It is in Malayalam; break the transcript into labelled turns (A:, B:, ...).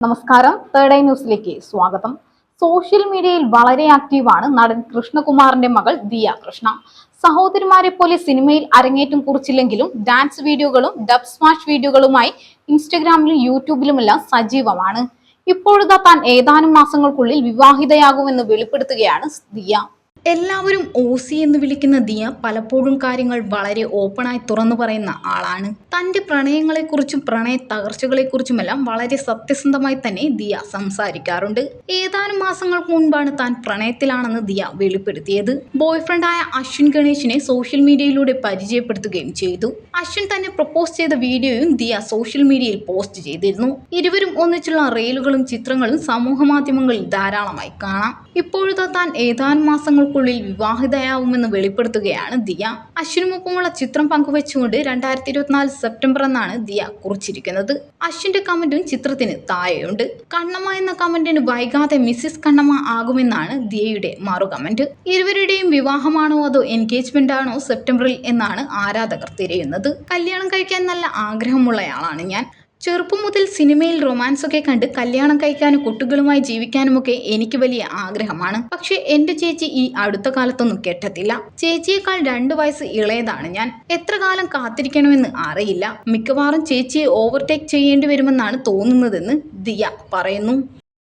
A: നമസ്കാരം. തേർഡ് ഐ ന്യൂസിലേക്ക് സ്വാഗതം. സോഷ്യൽ മീഡിയയിൽ വളരെ ആക്റ്റീവാണ് നടൻ കൃഷ്ണകുമാറിന്റെ മകൾ ദിയ കൃഷ്ണ. സഹോദരിമാരെ പോലെ സിനിമയിൽ അരങ്ങേറ്റം കുറിച്ചില്ലെങ്കിലും ഡാൻസ് വീഡിയോകളും ഡബ് സ്മാഷ് വീഡിയോകളുമായി ഇൻസ്റ്റഗ്രാമിലും യൂട്യൂബിലുമെല്ലാം സജീവമാണ്. ഇപ്പോഴത്തെ താൻ ഏതാനും മാസങ്ങൾക്കുള്ളിൽ വിവാഹിതയാകുമെന്ന് വെളിപ്പെടുത്തുകയാണ് ദിയ. എല്ലാവരും ഓസി എന്ന് വിളിക്കുന്ന ദിയ പലപ്പോഴും കാര്യങ്ങൾ വളരെ ഓപ്പണായി തുറന്നു പറയുന്ന ആളാണ്. തന്റെ പ്രണയങ്ങളെക്കുറിച്ചും പ്രണയ തകർച്ചകളെക്കുറിച്ചുമെല്ലാം വളരെ സത്യസന്ധമായി തന്നെ ദിയ സംസാരിക്കാറുണ്ട്. ഏതാനും മാസങ്ങൾക്ക് മുൻപാണ് താൻ പ്രണയത്തിലാണെന്ന് ദിയ വെളിപ്പെടുത്തിയത്. ബോയ്ഫ്രണ്ടായ അശ്വിൻ ഗണേഷിനെ സോഷ്യൽ മീഡിയയിലൂടെ പരിചയപ്പെടുത്തുകയും ചെയ്തു. അശ്വിൻ തന്നെ പ്രപ്പോസ് ചെയ്ത വീഡിയോയും ദിയ സോഷ്യൽ മീഡിയയിൽ പോസ്റ്റ് ചെയ്തിരുന്നു. ഇരുവരും ഒന്നിച്ചുള്ള റെയിലുകളും ചിത്രങ്ങളും സമൂഹ മാധ്യമങ്ങളിൽ ധാരാളമായി കാണാം. ഇപ്പോഴത്തെ താൻ ഏതാനും മാസങ്ങൾക്കുള്ളിൽ വിവാഹിതയാവുമെന്ന് വെളിപ്പെടുത്തുകയാണ് ദിയ. അശ്വിനുമൊപ്പമുള്ള ചിത്രം പങ്കുവെച്ചുകൊണ്ട് രണ്ടായിരത്തി ഇരുപത്തിനാല് സെപ്റ്റംബർ എന്നാണ് ദിയ കുറിച്ചിരിക്കുന്നത്. അശ്വിന്റെ കമന്റും ചിത്രത്തിന് താഴെയുണ്ട്. കണ്ണമ്മ എന്ന കമന്റിന് വൈകാതെ മിസ്സിസ് കണ്ണമ്മ ആകുമെന്നാണ് ദിയയുടെ മറു കമന്റ്. ഇരുവരുടെയും വിവാഹമാണോ അതോ എൻഗേജ്മെന്റ് ആണോ സെപ്റ്റംബറിൽ എന്നാണ് ആരാധകർ തിരയുന്നത്. കല്യാണം കഴിക്കാൻ നല്ല ആഗ്രഹമുള്ളയാളാണ് ഞാൻ. ചെറുപ്പം മുതൽ സിനിമയിൽ റൊമാൻസ് ഒക്കെ കണ്ട് കല്യാണം കഴിക്കാനും കുട്ടികളുമായി ജീവിക്കാനുമൊക്കെ എനിക്ക് വലിയ ആഗ്രഹമാണ്. പക്ഷെ എന്റെ ചേച്ചി ഈ അടുത്ത കാലത്തൊന്നും കെട്ടത്തില്ല. ചേച്ചിയേക്കാൾ രണ്ടു വയസ്സ് ഇളയതാണ് ഞാൻ. എത്ര കാലം കാത്തിരിക്കണമെന്ന് അറിയില്ല. മിക്കവാറും ചേച്ചിയെ ഓവർടേക്ക് ചെയ്യേണ്ടി വരുമെന്നാണ് തോന്നുന്നതെന്ന് ദിയ പറയുന്നു.